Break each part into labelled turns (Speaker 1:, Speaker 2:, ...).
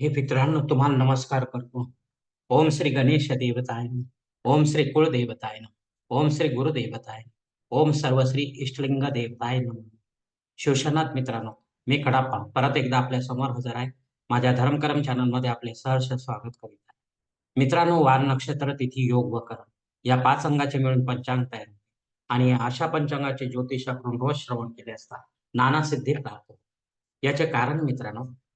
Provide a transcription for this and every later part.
Speaker 1: हे मित्रांनो तुम्हाला नमस्कार करतो. ओम श्री गणेश देवताय ओम श्री कुळदेवताय ओम श्री गुरुदेवताय नमः. ओम सर्वश्री इष्टलिंग देवताय नमः. शिवशनाथ मित्रांनो मी कडाप्पा. परत एकदा आपल्यासमोर हजर आहे. माझ्या धर्मकर्म चॅनलमध्ये आपले सहर्ष स्वागत करीत आहे. मित्रांनो वार नक्षत्र तिथी योग व करण या पाच अंगाचे मिळून पंचांग तयार आणि अशा पंचांगाचे ज्योतिषाकडून रोज श्रवण केले असता नाना सिद्धी प्राप्त याचे कारण मित्रांनो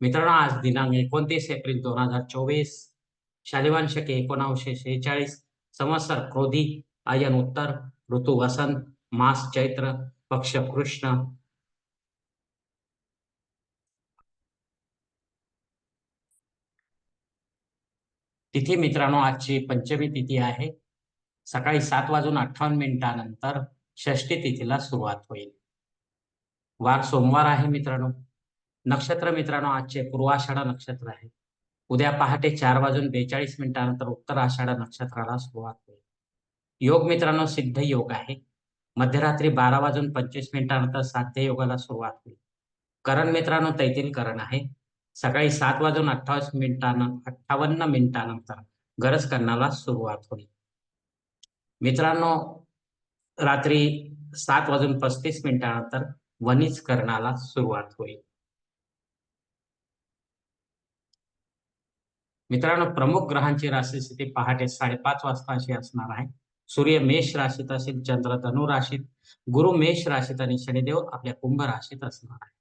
Speaker 1: मित्रांनो आज दिनांक एकोणतीस एप्रिल दोन हजार चोवीस. शालिवान शके एकोणावीसशे शेहेचाळीस. संवत्सर क्रोधी आयन उत्तर ऋतू वसंत मास चैत्र पक्ष कृष्ण. तिथी मित्रांनो आजची पंचमी तिथी आहे. सकाळी सात वाजून अठ्ठावन्न मिनिटानंतर षष्टी तिथीला सुरुवात होईल. वार सोमवार आहे मित्रांनो. नक्षत्र मित्रांनो आजचे पूर्वाषाढा नक्षत्र आहे. उद्या पहाटे चार वाजून बेचाळीस मिनिटानंतर उत्तर आषाढा नक्षत्राला सुरुवात होईल. योग मित्रांनो सिद्ध योग आहे. मध्यरात्री बारा वाजून पंचवीस मिनिटानंतर साध्य योगाला सुरुवात होईल. करण मित्रांनो तैतील करण आहे. सकाळी सात वाजून अठ्ठावीस मिनिटानं अठ्ठावन्न मिनिटानंतर गरज करण्याला सुरुवात होईल. मित्रांनो रात्री सात वाजून पस्तीस मिनिटानंतर वनिज करण्याला सुरुवात होईल. मित्रांनो प्रमुख ग्रहांची राशी स्थिती पहाटे साडेपाच वाजता अशी असणार आहे. सूर्य मेष राशीत असेल चंद्र धनु राशीत गुरु मेष राशीत आणि शनिदेव आपल्या कुंभ राशीत असणार आहे.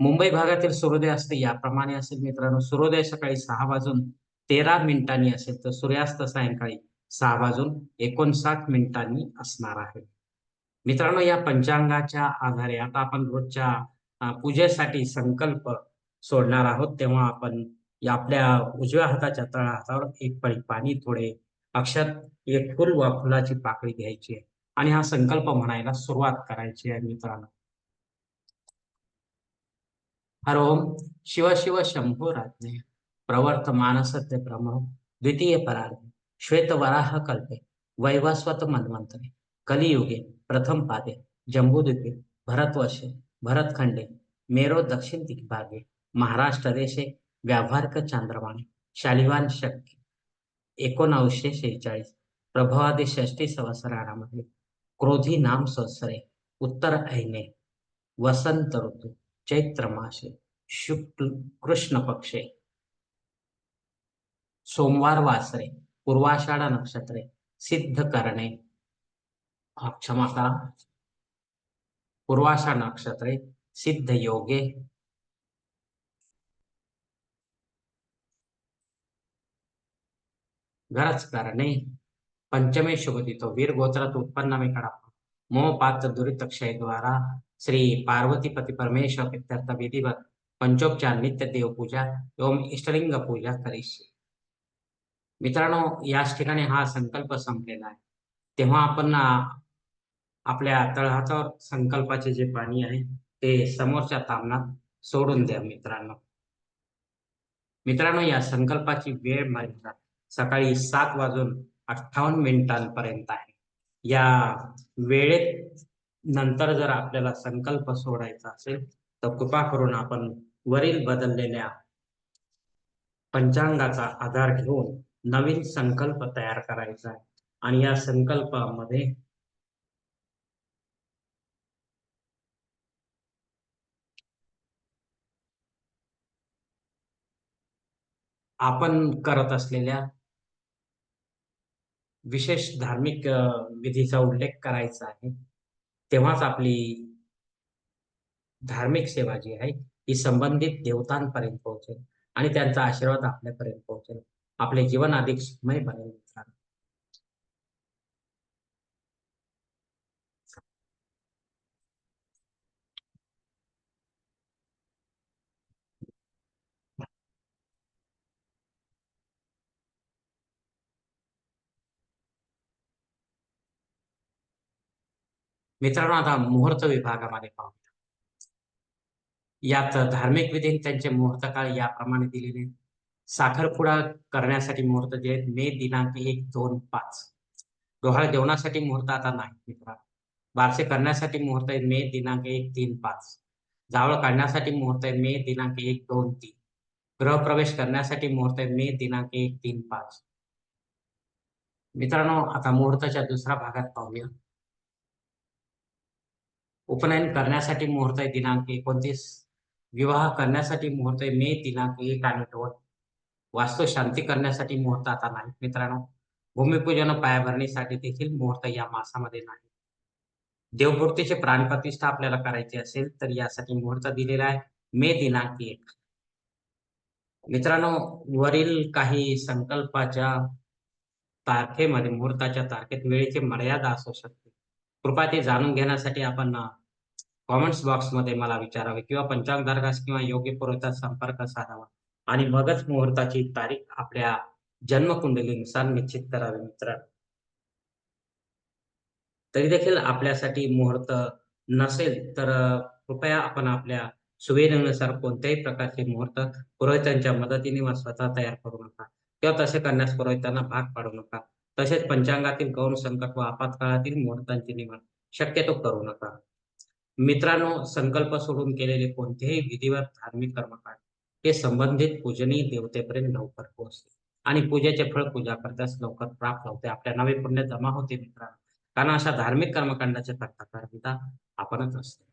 Speaker 1: मुंबई भागातील सूर्योदय असते याप्रमाणे असेल मित्रांनो सूर्योदय सकाळी सहा वाजून तेरा मिनिटांनी असेल तर सूर्यास्त सायंकाळी सहा वाजून एकोणसाठ मिनिटांनी असणार आहे. मित्रांनो या पंचांगाच्या आधारे आता आपण रोजच्या पूजेसाठी संकल्प सोडणार आहोत. तेव्हा आपण या आपल्या उजव्या हाताच्या तळा हातावर एक पळी पाणी थोडे अक्षर एक फुल वा फुलाची पाकळी घ्यायची आहे. आणि हा संकल्प म्हणायला सुरुवात करायची आहे मित्रांनो. हर ओम शिव शिव शंभो राज्ञे प्रवर्त मानसत्य ब्रह्म द्वितीय परार्धे श्वेत वराह कल्पे वैवस्वत मन्वंतरे कलियुगे प्रथम पादे जम्बूद्वीपे भरतवर्षे भरतखंडे मेरो दक्षिण दिग्भागे महाराष्ट्र देशे व्यावहारिक चांद्रवाणी शालिवान शक्य एकोणावीसशे शेहेचाळीस प्रभावादी षष्टी संवत्सरामध्ये क्रोधी नाम संवत्सरे उत्तर ऐने वसंत ऋतू चैत्र मासे शुक्ल कृष्ण पक्षे सोमवार वासरे पूर्वाषाढा नक्षत्रे सिद्ध करणे क्षमा करा पूर्वाषाढ नक्षत्रे सिद्ध योगे गरज कारणे पंचमे शुभदितो. वीर गोत्रात उत्पन्न मी कड़ा मोह पात्र दुरित क्षय द्वारा. श्री पार्वती पती परमेश्वर पित्यर्थ विधिवत पंचोपचार नित्य देव पूजा. एवं इष्टलिंग पूजा करीशी मित्रांनो याच ठिकाणी हा संकल्प संपलेला आहे. तेव्हा आपण आपल्या तळहातावर संकल्पाचे जे पाणी आहे ते समोरच्या तामणात सोडून द्या मित्रांनो. मित्रांनो या संकल्पाची वेळ मर्यादा सकाळी सात वाजून अठ्ठावन्न मिनिटांपर्यंत आहे. या वेळेत नंतर जर आपल्याला संकल्प सोडायचा असेल तर कृपा करून आपण वरील बदललेल्या पंचांगाचा आधार घेऊन नवीन संकल्प तयार करायचा आहे. आणि या संकल्पामध्ये आपण करत असलेल्या विशेष धार्मिक विधीचा उल्लेख करायचा आहे. तेव्हाच आपली धार्मिक सेवा जी आहे ही संबंधित देवतांपर्यंत पोहोचेल आणि त्यांचा आशीर्वाद आपल्यापर्यंत पोहोचेल. आपले जीवन अधिक सुखमय बनेल मित्रांनो. आता मुहूर्त विभागामध्ये पाहू यात धार्मिक विधी त्यांचे मुहूर्त काळ याप्रमाणे दिलेले. साखरपुडा करण्यासाठी मुहूर्त जे मे दिनांक एक दोन पाच. डोहाळ जेवणासाठी मुहूर्त आता नाही मित्रांनो. बारसे करण्यासाठी मुहूर्त आहे मे दिनांक एक तीन पाच. जावळ काढण्यासाठी मुहूर्त आहे मे दिनांक एक दोन तीन. गृहप्रवेश करण्यासाठी मुहूर्त आहे मे दिनांक एक तीन पाच. मित्रांनो आता मुहूर्ताच्या दुसऱ्या भागात पाहूया. उपनयन करण्यासाठी मुहूर्त आहे दिनांक एकोणतीस. विवाह करण्यासाठी मुहूर्त आहे मे दिनांक एक आणि दोन. वास्तू शांती करण्यासाठी मुहूर्त आता नाही मित्रांनो. भूमिपूजन पायाभरणीसाठी देखील मुहूर्त या मासामध्ये नाही. देवमूर्तीचे प्राणप्रतिष्ठा आपल्याला करायची असेल तर यासाठी मुहूर्त दिलेला आहे मे दिनांक एक. मित्रांनो वरील काही संकल्पाच्या तारखेमध्ये मुहूर्ताच्या तारखेत वेळेची मर्यादा असू शकते. कृपया ते जाणून घेण्यासाठी आपण कॉमेंट्स बॉक्समध्ये मला विचारावे किंवा पंचांग धारकास किंवा योग्य पुरवठा संपर्क साधावा. आणि मगच मुहूर्ताची तारीख आपल्या जन्मकुंडलीनुसार निश्चित करावी मित्र. तरी देखील आपल्यासाठी मुहूर्त नसेल तर कृपया आपण आपल्या सुविधेनुसार कोणत्याही प्रकारचे मुहूर्त पुरोहितांच्या मदतीने व स्वतः तयार करू नका. किंवा तसे करण्यास पुरोहितांना भाग पाडू नका. तसेच पंचांगातील गौण संकट व आपत्काळातील मुहूर्तांची निवड शक्यतो करू नका. मित्रांनो संकल्प सोडून केलेले कोणतेही विधिवत धार्मिक कर्मकांड हे संबंधित पूजनीय देवतेपर्यंत लवकर पोहोचते. आणि पूजेचे फळ पूजा करताच लवकर प्राप्त होते. आपल्या नवे पुण्य जमा होते मित्रांनो. कारण अशा धार्मिक कर्मकांडाचे करता आपणच असतो.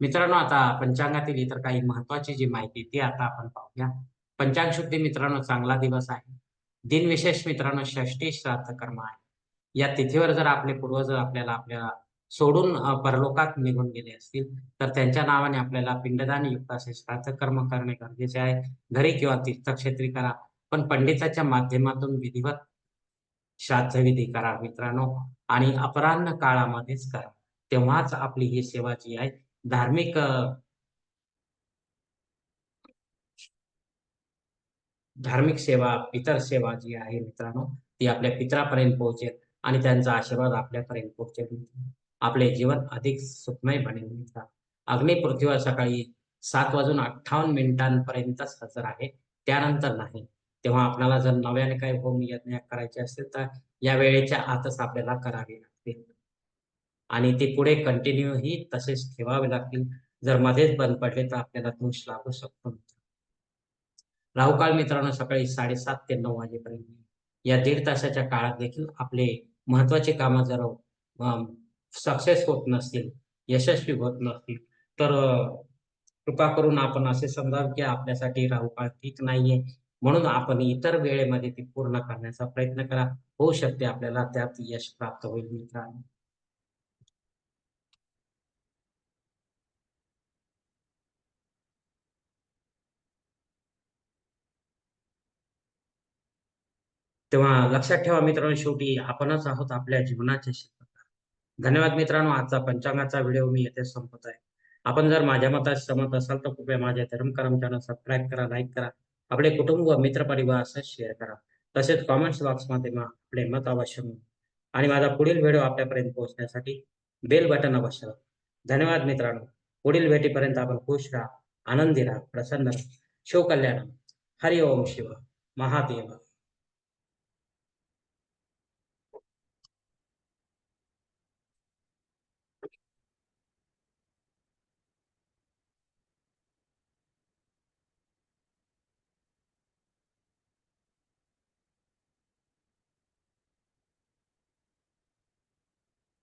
Speaker 1: मित्रांनो आता पंचांगातील इतर काही महत्वाची जी माहिती ती आता आपण पाहूया. पंचांग शुद्धी मित्रांनो चांगला दिवस आहे. दिनविशेष मित्रांनो षष्टी श्राद्ध कर्म आहे. या तिथीवर जर आपले पूर्वज आपल्याला आपल्याला सोडून परलोकात निघून गेले असतील तर त्यांच्या नावाने आपल्याला पिंडदान युक्त असे श्राद्ध कर्म करणे गरजेचे आहे. घरी किंवा तीर्थक्षेत्री करा पण पंडिताच्या माध्यमातून विधिवत श्राद्धविधी करा मित्रांनो आणि अपराह्न काळामध्येच करा. तेव्हाच आपली ही सेवा जी आहे धार्मिक धार्मिक सेवा पितर सेवा जी आहे मित्रांनो ती आपल्या पितरापर्यंत पोहोचेल आणि त्यांचा आशीर्वाद आपल्यापर्यंत पोहोचेल. आपले जीवन अधिक सुखमय बनेल मित्र. अग्नी पृथ्वीवर सकाळी सात वाजून अठ्ठावन्न मिनिटांपर्यंतच हजर आहे. त्यानंतर नाही. तेव्हा आपल्याला जर नव्याने काही होम यज्ञ करायचे असेल तर या वेळेच्या आतच आपल्याला करावे लागतील. आणि ते पुढे कंटिन्यू ही तसेच ठेवावे लागतील. जर मध्येच बंद पडले तर आपल्याला दोष लागू शकतो राहुकाळ मित्रांनो सकाळी साडेसात ते नऊ वाजेपर्यंत. या दीड तासाच्या काळात देखील आपले महत्त्वाचे कामं जर सक्सेस होत नसतील यशस्वी होत नसतील तर कृपा करून आपण असे समजावं की आपल्यासाठी राहुकाळ ठीक नाहीये. म्हणून आपण इतर वेळेमध्ये ती पूर्ण करण्याचा प्रयत्न करा. होऊ शकते आपल्याला त्यात यश प्राप्त होईल मित्रांनो. तेव्हा लक्षात ठेवा मित्रांनो शेवटी आपणच आहोत आपल्या जीवनाचे शिल्पकार धन्यवाद मित्रांनो आजचा पंचांगाचा व्हिडिओ मी येथे संपत आहे. आपण जर माझ्या मताशी सहमत असाल तर कृपया माझ्या धर्मकरम चॅनल सबस्क्राईब करा लाईक करा आपले कुटुंब व मित्रपरिवार असं शेअर करा. तसेच कॉमेंट्स बॉक्समध्ये आपले मत अवश्य आणि माझा पुढील व्हिडिओ आपल्यापर्यंत पोहोचण्यासाठी बेल बटन अवश्य धन्यवाद मित्रांनो. पुढील भेटीपर्यंत आपण खुश राहा आनंदी राहा प्रसन्न राहा. शिवकल्याण. हरि ओम शिव महादेव.